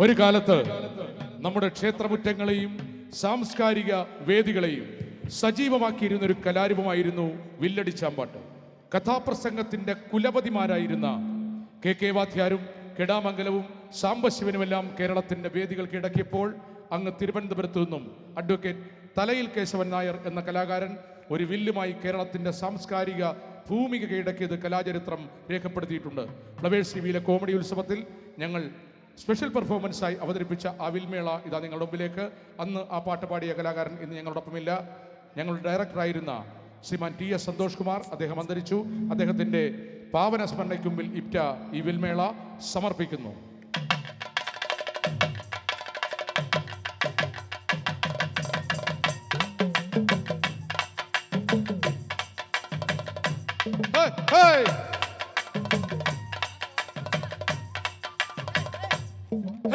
ഒരു കാലത്ത് നമ്മുടെ ക്ഷേത്രമുറ്റങ്ങളെയും സാംസ്കാരിക വേദികളെയും സജീവമാക്കിയിരുന്ന ഒരു കലാരൂപമായിരുന്നു വില്ലടി വില്ലടിച്ചാമ്പാട്ട് കഥാപ്രസംഗത്തിന്റെ കുലപതിമാരായിരുന്ന കെ കെ വാദ്യാരും കെടാമംഗലവും സാംബശിവനുമെല്ലാം കേരളത്തിന്റെ വേദികൾ കിടക്കിയപ്പോൾ അങ്ങ് തിരുവനന്തപുരത്ത് നിന്നും അഡ്വക്കേറ്റ് തലയിൽ കേശവൻ നായർ എന്ന കലാകാരൻ ഒരു വില്ലുമായി കേരളത്തിന്റെ സാംസ്കാരിക ഭൂമിക കീഴടക്കിയത് കലാചരിത്രം രേഖപ്പെടുത്തിയിട്ടുണ്ട്. ഫ്ലവേഴ്സ് ടിവിയിലെ കോമഡി ഉത്സവത്തിൽ ഞങ്ങൾ സ്പെഷ്യൽ പെർഫോമൻസായി അവതരിപ്പിച്ച അവിൽമേള ഇതാ നിങ്ങളുടെ മുമ്പിലേക്ക്. അന്ന് ആ പാട്ട് പാടിയ കലാകാരൻ ഇന്ന് ഞങ്ങളോടൊപ്പമില്ല. ഞങ്ങളുടെ ഡയറക്ടറായിരുന്ന ശ്രീമാൻ ടി എസ് സന്തോഷ് കുമാർ അദ്ദേഹം അന്തരിച്ചു. അദ്ദേഹത്തിന്റെ പാവന സ്മരണയ്ക്ക് മുമ്പിൽ ഇപ്റ്റ ഈ വിൽമേള സമർപ്പിക്കുന്നു. Hey, hey!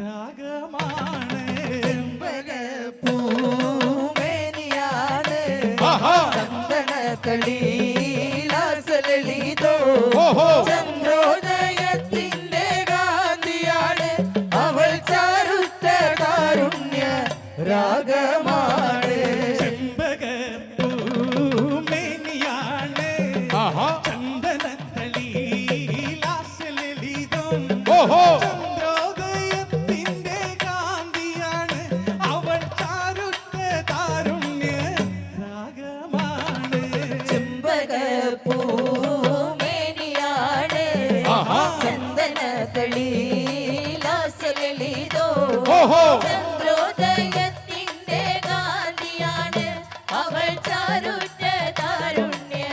രാഗമാണ് പൂമേനിയാണ്. ആഹാ. ചന്ദനത്തളീലാസലളിതോ ഓഹോ. ചന്ദ്രോദയത്തിന്റെ ഗാന്ധിയാണ്. അവൾ ചാരുത്ത കാരുണ്യ രാഗമാണ്. ചെമ്പകപ്പൂമേനിയാണ് ആഹാ. ചന്ദനത്തളീലാസലെളിതം ഓഹോ. പൂമേനിയാണ് ആഹാ. ചന്ദനത്തളീലാസലളിതോ ഓഹോ ചന്ദ്രോദയത്തിന്റെ ഗാന്ധിയാണ് അവൾ ചാരുറ്റ താരുണ്യ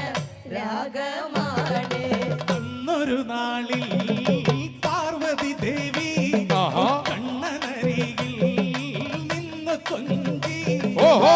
രാഗമാണ് അന്നൊരു നാളിൽ പാർവതി ദേവി. കണ്ണനരികിൽ നിന്ന് കൊഞ്ചി ഓഹോ.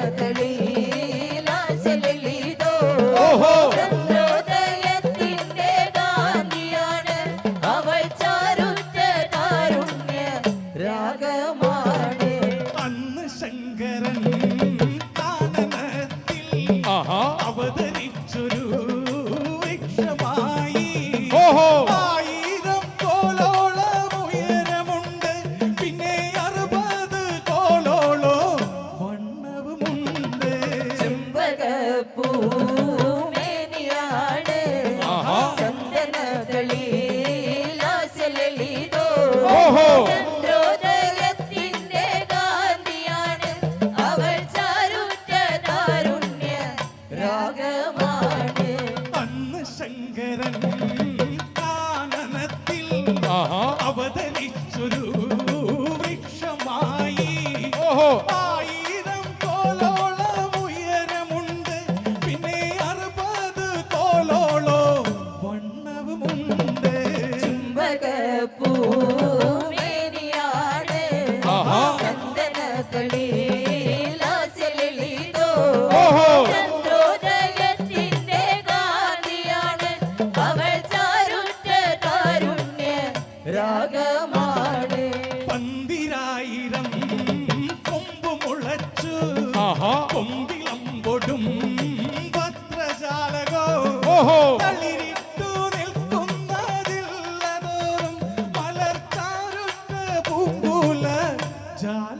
ಕದಳಿ കൊമ്പിളമ്പൊടും പത്രശാലകോ ഓഹോ. തളിരിട്ടു നിൽക്കുന്നതില്ലതോറും മലർത്താറുട്ട് പൂങ്കൂല. ജാല